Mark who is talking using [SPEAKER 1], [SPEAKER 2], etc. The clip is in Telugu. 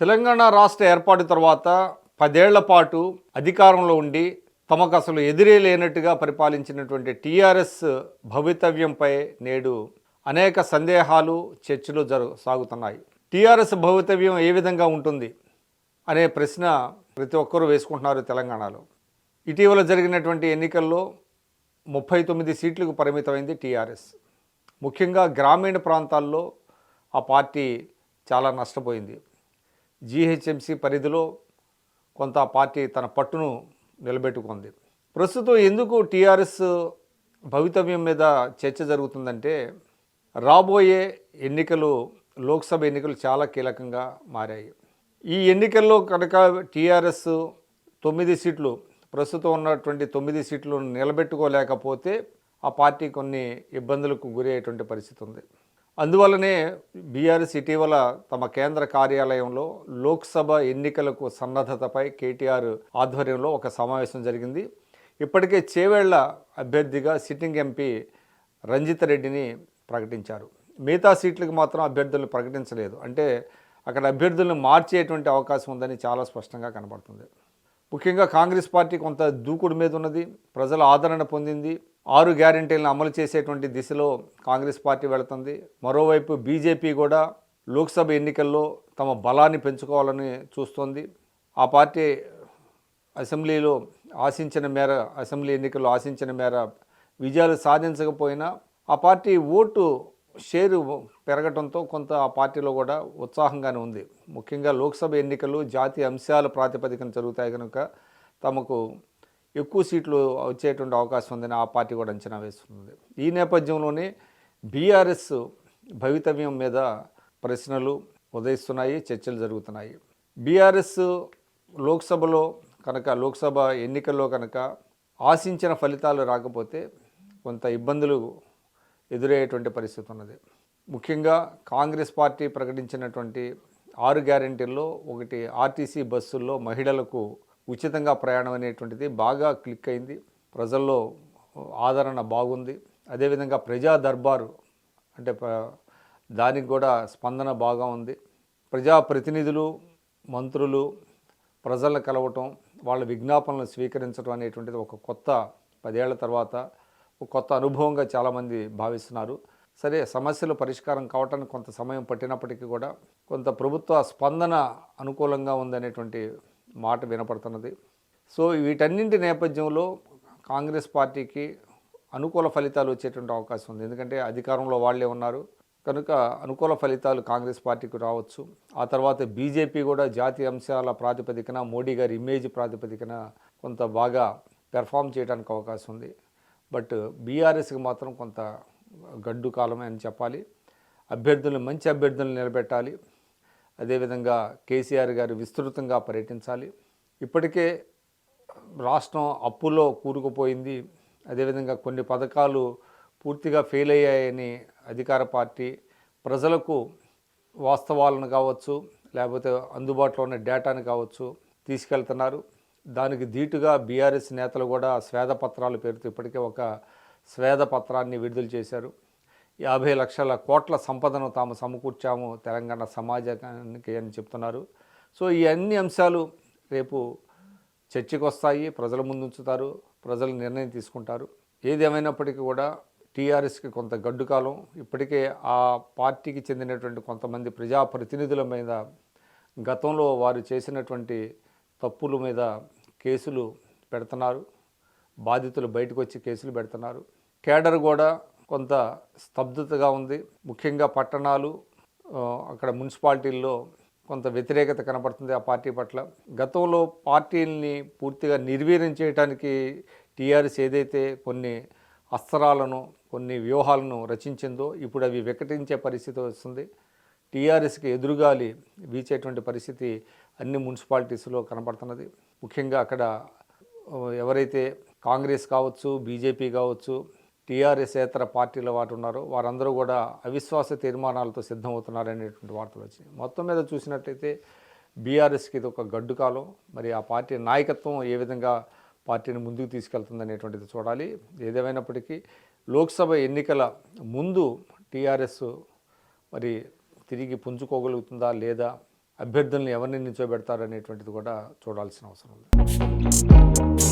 [SPEAKER 1] తెలంగాణ రాష్ట్ర ఏర్పాటు తర్వాత పదేళ్ళ పాటు అధికారంలో ఉండి తమకు అసలు ఎదురే లేనట్టుగా పరిపాలించినటువంటి టీఆర్ఎస్ భవితవ్యంపై నేడు అనేక సందేహాలు చర్చలు జరు సాగుతున్నాయి. టీఆర్ఎస్ భవితవ్యం ఏ విధంగా ఉంటుంది అనే ప్రశ్న ప్రతి ఒక్కరూ వేసుకుంటున్నారు తెలంగాణలో. ఇటీవల జరిగినటువంటి ఎన్నికల్లో ముప్పై తొమ్మిది సీట్లకు పరిమితమైంది టీఆర్ఎస్. ముఖ్యంగా గ్రామీణ ప్రాంతాల్లో ఆ పార్టీ చాలా నష్టపోయింది. జీహెచ్ఎంసీ పరిధిలో కొంత ఆ పార్టీ తన పట్టును నిలబెట్టుకుంది. ప్రస్తుతం ఎందుకు టీఆర్ఎస్ భవితవ్యం మీద చర్చ జరుగుతుందంటే రాబోయే ఎన్నికలు లోక్సభ ఎన్నికలు చాలా కీలకంగా మారాయి. ఈ ఎన్నికల్లో కనుక టీఆర్ఎస్ తొమ్మిది సీట్లు ప్రస్తుతం ఉన్నటువంటి తొమ్మిది సీట్లు నిలబెట్టుకోలేకపోతే ఆ పార్టీ కొన్ని ఇబ్బందులకు గురయ్యేటువంటి పరిస్థితి ఉంది. అందువల్లనే బీఆర్ఎస్ ఇటీవల తమ కేంద్ర కార్యాలయంలో లోక్సభ ఎన్నికలకు సన్నద్ధతపై కేటీఆర్ ఆధ్వర్యంలో ఒక సమావేశం జరిగింది. ఇప్పటికే చేవేళ్ళ అభ్యర్థిగా సిట్టింగ్ ఎంపీ రంజిత్ రెడ్డిని ప్రకటించారు. మిగతా సీట్లకు మాత్రం అభ్యర్థులను ప్రకటించలేదు. అంటే అక్కడ అభ్యర్థులను మార్చేటువంటి అవకాశం ఉందని చాలా స్పష్టంగా కనబడుతుంది. ముఖ్యంగా కాంగ్రెస్ పార్టీ కొంత దూకుడు మీద ఉన్నది. ప్రజల ఆదరణ పొందింది. ఆరు గ్యారెంటీలను అమలు చేసేటువంటి దిశలో కాంగ్రెస్ పార్టీ వెళుతుంది. మరోవైపు బీజేపీ కూడా లోక్సభ ఎన్నికల్లో తమ బలాన్ని పెంచుకోవాలని చూస్తోంది. ఆ పార్టీ అసెంబ్లీలో ఆశించిన మేర అసెంబ్లీ ఎన్నికల్లో ఆశించిన మేర విజయాలు సాధించకపోయినా ఆ పార్టీ ఓటు షేరు పెరగడంతో కొంత ఆ పార్టీలో కూడా ఉత్సాహంగానే ఉంది. ముఖ్యంగా లోక్సభ ఎన్నికలు జాతీయ అంశాల ప్రాతిపదికన జరుగుతాయి కనుక తమకు ఎక్కువ సీట్లు వచ్చేటువంటి అవకాశం ఉందని ఆ పార్టీ కూడా అంచనా వేస్తుంది ఈ నేపథ్యంలోనే బీఆర్ఎస్ భవితవ్యం మీద ప్రశ్నలు ఉదయిస్తున్నాయి చర్చలు జరుగుతున్నాయి. బీఆర్ఎస్ లోక్సభలో కనుక లోక్సభ ఎన్నికల్లో కనుక ఆశించిన ఫలితాలు రాకపోతే కొంత ఇబ్బందులు ఎదురయ్యేటువంటి పరిస్థితి ఉన్నది. ముఖ్యంగా కాంగ్రెస్ పార్టీ ప్రకటించినటువంటి ఆరు గ్యారెంటీల్లో ఒకటి ఆర్టీసీ బస్సుల్లో మహిళలకు ఉచితంగా ప్రయాణం అనేటువంటిది బాగా క్లిక్ అయింది. ప్రజల్లో ఆదరణ బాగుంది. అదేవిధంగా ప్రజా దర్బారు అంటే దానికి కూడా స్పందన బాగా ఉంది. ప్రజాప్రతినిధులు మంత్రులు ప్రజలను కలవటం వాళ్ళ విజ్ఞాపనలు స్వీకరించడం అనేటువంటిది ఒక కొత్త పదేళ్ళ తర్వాత ఒక కొత్త అనుభవంగా చాలామంది భావిస్తున్నారు. సరే సమస్యలు పరిష్కారం కావటానికి కొంత సమయం పట్టినప్పటికీ కూడా కొంత ప్రభుత్వ స్పందన అనుకూలంగా ఉందనేటువంటి మాట వినపడుతున్నది. సో వీటన్నింటి నేపథ్యంలో కాంగ్రెస్ పార్టీకి అనుకూల ఫలితాలు వచ్చేటువంటి అవకాశం ఉంది. ఎందుకంటే అధికారంలో వాళ్ళే ఉన్నారు. కనుక అనుకూల ఫలితాలు కాంగ్రెస్ పార్టీకి రావచ్చు. ఆ తర్వాత బీజేపీ కూడా జాతీయ అంశాల ప్రాతిపదికన మోడీ గారి ఇమేజ్ ప్రాతిపదికన కొంత బాగా పెర్ఫామ్ చేయడానికి అవకాశం ఉంది. బట్ బీఆర్ఎస్కి మాత్రం కొంత గడ్డు కాలమే అని చెప్పాలి. అభ్యర్థులను మంచి అభ్యర్థులను నిలబెట్టాలి. అదేవిధంగా కేసీఆర్ గారు విస్తృతంగా పర్యటించాలి. ఇప్పటికే రాష్ట్రం అప్పులో కూరుకుపోయింది. అదేవిధంగా కొన్ని పథకాలు పూర్తిగా ఫెయిల్ అయ్యాయని అధికార పార్టీ ప్రజలకు వాస్తవాలను కావచ్చు లేకపోతే అందుబాటులో ఉన్న డేటాను కావచ్చు తీసుకెళ్తున్నారు. దానికి ధీటుగా బీఆర్ఎస్ నేతలు కూడా స్వేదపత్రాల పేరుతో ఇప్పటికే ఒక స్వేదపత్రాన్ని విడుదల చేశారు. యాభై లక్షల కోట్ల సంపదను తాము సమకూర్చాము తెలంగాణ సమాజానికి అని చెప్తున్నారు. సో ఈ అన్ని అంశాలు రేపు చర్చకు వస్తాయి ప్రజల ముందు ఉంచుతారు ప్రజలు నిర్ణయం తీసుకుంటారు. ఏదేమైనప్పటికీ కూడా టీఆర్ఎస్కి కొంత గడ్డు కాలం. ఇప్పటికే ఆ పార్టీకి చెందినటువంటి కొంతమంది ప్రజాప్రతినిధుల మీద గతంలో వారు చేసినటువంటి తప్పుల మీద కేసులు పెడుతున్నారు. బాధితులు బయటకు వచ్చి కేసులు పెడుతున్నారు. కేడర్ కూడా కొంత స్తబ్దతగా ఉంది. ముఖ్యంగా పట్టణాలు అక్కడ మున్సిపాలిటీల్లో కొంత వ్యతిరేకత కనపడుతుంది ఆ పార్టీ పట్ల. గతంలో పార్టీని పూర్తిగా నిర్వీర్యం చేయడానికి టీఆర్ఎస్ ఏదైతే కొన్ని అస్త్రాలను కొన్ని వ్యూహాలను రచించిందో ఇప్పుడు అవి వికటించే పరిస్థితి వస్తుంది. టీఆర్ఎస్కి ఎదురుగాలి వీచేటువంటి పరిస్థితి అన్ని మున్సిపాలిటీస్లో కనపడుతున్నది. ముఖ్యంగా అక్కడ ఎవరైతే కాంగ్రెస్ కావచ్చు బీజేపీ కావచ్చు టీఆర్ఎస్ ఏతర పార్టీల వారు ఉన్నారో. వారందరూ కూడా అవిశ్వాస తీర్మానాలతో సిద్ధమవుతున్నారు అనేటువంటి వార్తలు వచ్చినాయి మొత్తం మీద చూసినట్లయితే బీఆర్ఎస్కి ఇది ఒక గడ్డు కాలం. మరి ఆ పార్టీ నాయకత్వం ఏ విధంగా పార్టీని ముందుకు తీసుకెళ్తుంది అనేటువంటిది చూడాలి. ఏదేమైనప్పటికీ లోక్సభ ఎన్నికల ముందు టీఆర్ఎస్ మరి తిరిగి పుంజుకోగలుగుతుందా లేదా అభ్యర్థులను ఎవరిని నిల్చోబెడతారనేటువంటిది కూడా చూడాల్సిన అవసరం ఉంది.